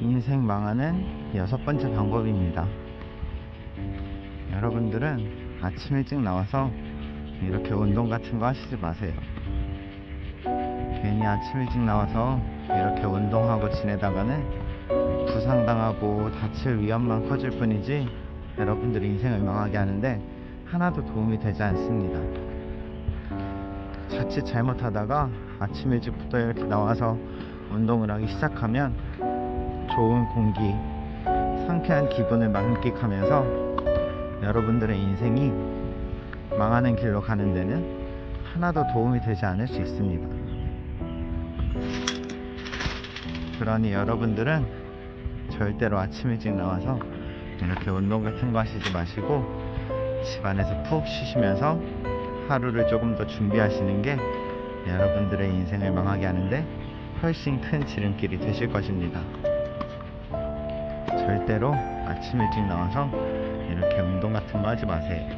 인생 망하는 여섯 번째 방법입니다. 여러분들은 아침 일찍 나와서 이렇게 운동 같은 거 하시지 마세요. 괜히 아침 일찍 나와서 이렇게 운동하고 지내다가는 부상당하고 다칠 위험만 커질 뿐이지 여러분들이 인생을 망하게 하는데 하나도 도움이 되지 않습니다. 자칫 잘못하다가 아침 일찍부터 이렇게 나와서 운동을 하기 시작하면 좋은 공기, 상쾌한 기분을 만끽하면서 여러분들의 인생이 망하는 길로 가는 데는 하나도 도움이 되지 않을 수 있습니다. 그러니 여러분들은 절대로 아침 일찍 나와서 이렇게 운동 같은 거 하시지 마시고 집안에서 푹 쉬시면서 하루를 조금 더 준비하시는 게 여러분들의 인생을 망하게 하는데 훨씬 큰 지름길이 되실 것입니다. 절대로 아침 일찍 나와서 이렇게 운동 같은 거 하지 마세요.